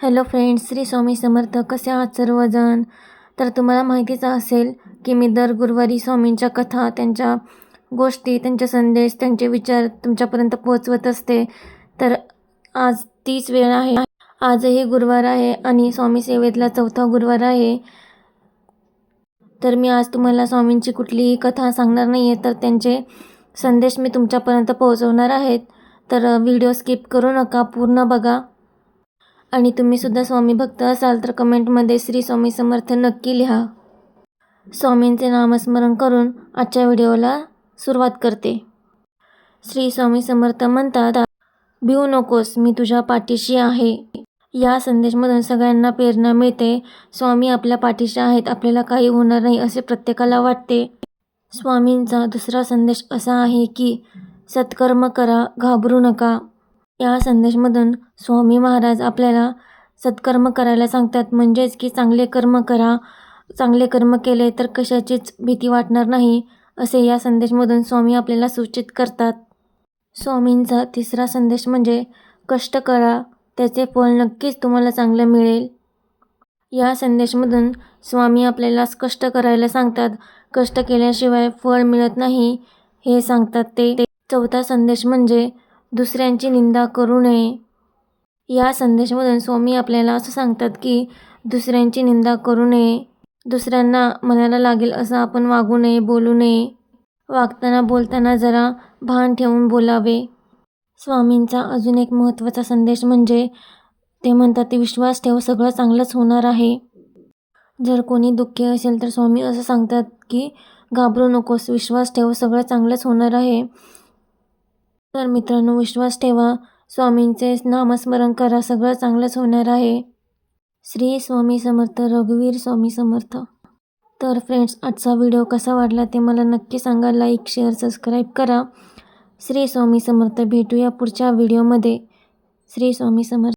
Hello friends Shri Swami Samarth. कसे आहात सर्वजण? तर तुम्हाला माहितीच असेल की मी दर गुरुवारी स्वामींच्या कथा त्यांच्या गोष्टी त्यांचे संदेश त्यांचे विचार तुमच्यापर्यंत पोहोचवत असते. तर आज तीच वेळ आहे. आजही गुरुवार आहे आणि स्वामी सेवेतला चौथा गुरुवार आहे. तर मी आज तुम्हाला स्वामींची कुठलीही कथा सांगणार नाही आहे तर त्यांचे संदेश मी तुमच्यापर्यंत पोहोचवणार आहेत. तर व्हिडिओ स्किप करू नका पूर्ण बघा. आणि तुम्हीसुद्धा स्वामी भक्त असाल तर कमेंटमध्ये श्री स्वामी समर्थ नक्की लिहा. स्वामींचे नामस्मरण करून आजच्या व्हिडिओला सुरुवात करते. श्री स्वामी समर्थ म्हणतात भिऊ नकोस मी तुझ्या पाठीशी आहे. या संदेशमधून सगळ्यांना प्रेरणा मिळते. स्वामी आपल्या पाठीशी आहेत आपल्याला काही होणार नाही असे प्रत्येकाला वाटते. स्वामींचा दुसरा संदेश असा आहे की सत्कर्म करा घाबरू नका. या संदेशमधून स्वामी महाराज आपल्याला सत्कर्म करायला सांगतात. म्हणजेच की चांगले कर्म करा. चांगले कर्म केले तर कशाचीच भीती वाटणार नाही असे या संदेशमधून स्वामी आपल्याला सूचित करतात. स्वामींचा तिसरा संदेश म्हणजे कष्ट करा. त्याचे फळ नक्कीच तुम्हाला चांगलं मिळेल. या संदेशमधून स्वामी आपल्याला कष्ट करायला सांगतात. कष्ट केल्याशिवाय फळ मिळत नाही हे सांगतात ते. चौथा संदेश म्हणजे दुसऱ्यांची निंदा करू नये. या संदेशमधून स्वामी आपल्याला असं सांगतात की दुसऱ्यांची निंदा करू नये. दुसऱ्यांना मनाला लागेल असं आपण वागू नये बोलू नये. वागताना बोलताना जरा भान ठेवून बोलावे. स्वामींचा अजून एक महत्त्वाचा संदेश म्हणजे ते म्हणतात ते विश्वास ठेव सगळं चांगलंच होणार आहे. जर कोणी दुःखी असेल तर स्वामी असं सांगतात की घाबरू नकोस विश्वास ठेव सगळं चांगलंच होणार आहे. तर मित्रांनो विश्वास ठेवा. स्वामींचे नामस्मरण करा. सगळं चांगलंच होणार आहे. श्री स्वामी समर्थ रघुवीर स्वामी समर्थ. तर फ्रेंड्स आजचा व्हिडिओ कसा वाटला ते मला नक्की सांगा. लाईक शेअर सबस्क्राईब करा. श्री स्वामी समर्थ भेटूया पुढच्या व्हिडिओमध्ये श्री स्वामी समर्थ.